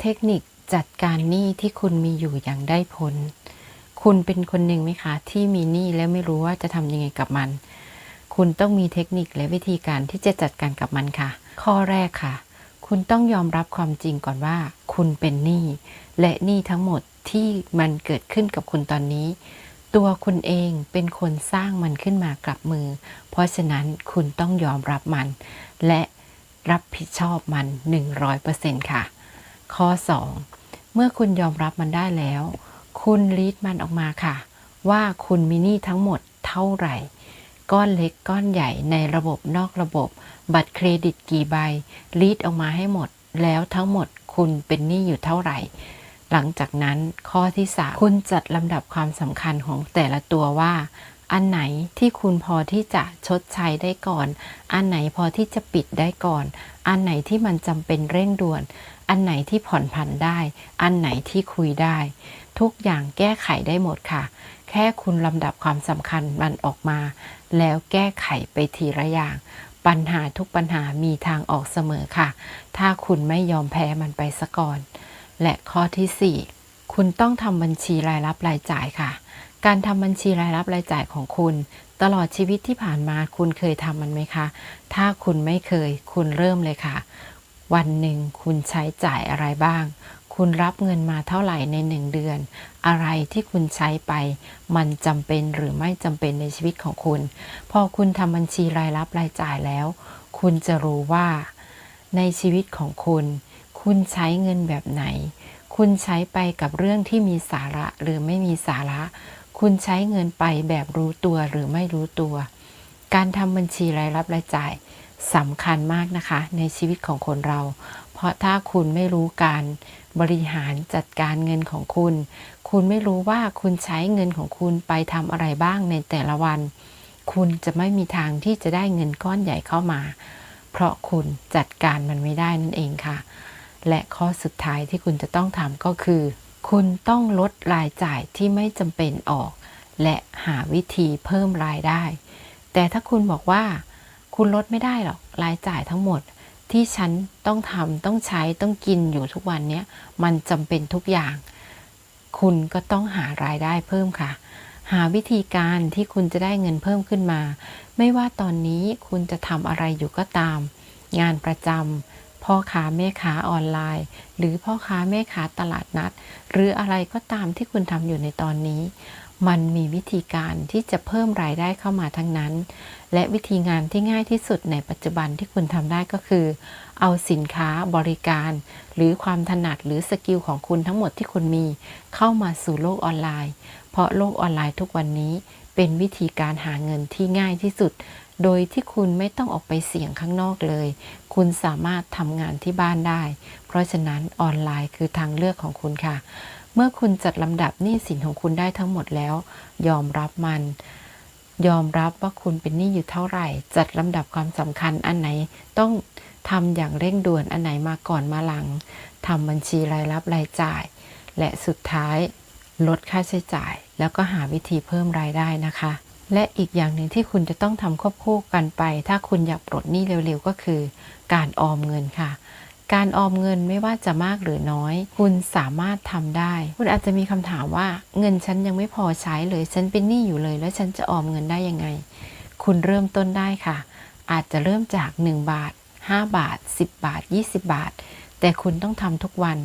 เทคนิคจัดการหนี้ที่คุณมีอยู่อย่างได้ผล คุณเป็นคนหนึ่งไหมคะ ที่มีหนี้แล้วไม่รู้ว่าจะทำยังไงกับมัน คุณต้องมีเทคนิคและวิธีการที่จะจัดการกับมันค่ะ ข้อแรกค่ะ คุณต้องยอมรับความจริงก่อนว่า คุณเป็นหนี้และหนี้ทั้งหมดที่มันเกิดขึ้นกับคุณตอนนี้ ตัวคุณเองเป็นคนสร้างมันขึ้นมากลับมือ เพราะฉะนั้นคุณต้องยอมรับมัน และรับผิดชอบมัน 100%ค่ะ ข้อ 2 เมื่อคุณยอมรับมันได้แล้ว คุณลีดมันออกมาค่ะ ว่าคุณมีหนี้ทั้งหมดเท่าไหร่ ก้อนเล็กก้อนใหญ่ในระบบนอกระบบ บัตรเครดิตกี่ใบลีดออกมาให้หมด แล้วทั้งหมดคุณเป็นหนี้อยู่เท่าไหร่ หลังจากนั้นข้อที่สามคุณจัดลำดับความสำคัญของแต่ละตัวว่า อันไหนที่คุณพอที่จะชดใช้ได้ก่อน อันไหนพอที่จะปิดได้ก่อน อันไหนที่มันจำเป็นเร่งด่วน อันไหนที่ผ่อนผันได้ อันไหนที่คุยได้ ทุกอย่างแก้ไขได้หมดค่ะ แค่คุณลำดับความสำคัญมันออกมา แล้วแก้ไขไปทีละอย่าง ปัญหาทุกปัญหามีทางออกเสมอค่ะ ถ้าคุณไม่ยอมแพ้มันไปซะก่อน และข้อที่ 4 คุณต้องทำบัญชีรายรับรายจ่ายค่ะ การทำบัญชีรายรับรายจ่ายของคุณ ตลอดชีวิตที่ผ่านมาคุณเคยทำมันไหมคะ ถ้าคุณไม่เคย คุณเริ่มเลยค่ะ วันหนึ่งคุณใช้จ่ายอะไรบ้าง คุณรับเงินมาเท่าไหร่ในหนึ่งเดือน อะไรที่คุณใช้ไป มันจำเป็นหรือไม่จำเป็นในชีวิตของคุณ พอคุณทำบัญชีรายรับรายจ่ายแล้ว คุณจะรู้ว่า ในชีวิตของคุณ คุณใช้เงินแบบไหน คุณใช้ไปกับเรื่องที่มีสาระหรือไม่มีสาระ คุณใช้เงินไปแบบรู้ตัวหรือไม่รู้ตัว การทำบัญชีรายรับรายจ่ายสำคัญมากนะคะ ในชีวิตของคนเรา เพราะถ้าคุณไม่รู้การบริหารจัดการเงินของคุณ คุณไม่รู้ว่าคุณใช้เงินของคุณไปทำอะไรบ้างในแต่ละวัน คุณจะไม่มีทางที่จะได้เงินก้อนใหญ่เข้ามา เพราะคุณจัดการมันไม่ได้นั่นเองค่ะ และข้อสุดท้ายที่คุณจะต้องทำก็คือ คุณต้องลดรายจ่ายที่ไม่จำเป็นออก และหาวิธีเพิ่มรายได้ แต่ถ้าคุณบอกว่า คุณลดไม่ได้หรอกรายจ่ายทั้งหมดที่ฉันต้องทำต้องใช้ต้องกินอยู่ทุกวันนี้มันจำเป็นทุกอย่าง คุณก็ต้องหารายได้เพิ่มค่ะ หาวิธีการที่คุณจะได้เงินเพิ่มขึ้นมา ไม่ว่าตอนนี้คุณจะทำอะไรอยู่ก็ตาม งานประจำ พ่อค้าแม่ค้าออนไลน์ หรือพ่อค้าแม่ค้าตลาดนัด หรืออะไรก็ตามที่คุณทำอยู่ในตอนนี้ มันมีวิธีการที่จะเพิ่มรายได้เข้ามาทั้งนั้น และวิธีงานที่ง่ายที่สุดในปัจจุบันที่คุณทำได้ก็คือ เอาสินค้าบริการ หรือความถนัดหรือสกิลของคุณทั้งหมดที่คุณมี เข้ามาสู่โลกออนไลน์ เพราะโลกออนไลน์ทุกวันนี้เป็นวิธีการหาเงินที่ง่ายที่สุด โดยที่คุณไม่ต้องออกไปเสี่ยงข้างนอกเลย คุณสามารถทำงานที่บ้านได้ เพราะฉะนั้นออนไลน์คือทางเลือกของคุณค่ะ เมื่อคุณจัดลำดับหนี้สินของคุณได้ทั้งหมดแล้ว ยอมรับมัน ยอมรับว่าคุณเป็นหนี้อยู่เท่าไหร่ จัดลำดับความสำคัญอันไหนต้องทำอย่างเร่งด่วนอันไหนมาก่อนมาหลังทำบัญชีรายรับรายจ่าย และสุดท้ายลดค่าใช้จ่าย แล้วก็หาวิธีเพิ่มรายได้นะคะ และอีกอย่างหนึ่งที่คุณจะต้องทำควบคู่กันไป ถ้าคุณอยากปลดหนี้เร็วๆ ก็คือ การออมเงินค่ะ การออมเงินไม่ว่าจะมากหรือน้อย คุณสามารถทำได้ คุณอาจจะมีคำถามว่า เงินฉันยังไม่พอใช้เลย ฉันเป็นหนี้อยู่เลย แล้วฉันจะออมเงินได้ยังไง คุณเริ่มต้นได้ค่ะ อาจจะเริ่มจาก 1 บาท 5 บาท 10 บาท 20 บาท แต่คุณต้องทำทุกวัน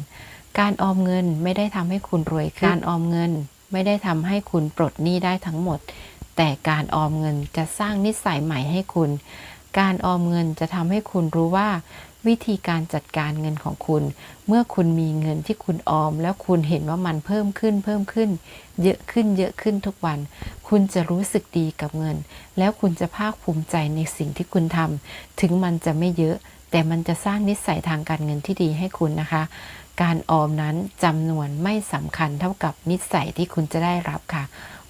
การออมเงินไม่ได้ทำให้คุณรวยขึ้นการออมเงินไม่ได้ทำให้คุณปลดหนี้ได้ทั้งหมด แต่การออมเงินจะสร้างนิสัยใหม่ให้คุณ การออมเงินจะทำให้คุณรู้ว่า วิธีการจัดการเงินของคุณ เมื่อคุณมีเงินที่คุณออม แล้วคุณเห็นว่ามันเพิ่มขึ้นเพิ่มขึ้น เยอะขึ้นเยอะขึ้นทุกวัน คุณจะรู้สึกดีกับเงิน แล้วคุณจะภาคภูมิใจในสิ่งที่คุณทำถึงมันจะไม่เยอะ แต่มันจะสร้างนิสัยทางการเงินที่ดีให้คุณนะคะ การออมนั้นจำนวนไม่สำคัญเท่ากับนิสัยที่คุณจะได้รับค่ะ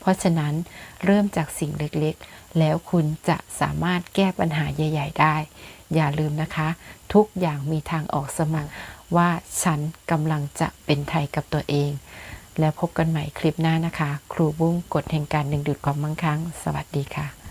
เพราะฉะนั้นเริ่มจากสิ่งเล็กๆ แล้วคุณจะสามารถแก้ปัญหาใหญ่ ๆ ได้ อย่าลืมนะคะ ทุกอย่างมีทางออกเสมอว่าฉันกำลังจะเป็นไทยกับตัวเอง แล้วพบกันใหม่คลิปหน้านะคะ ครูบุ้งกฎแห่งการดึงดูดความมั่งคั่ง สวัสดีค่ะ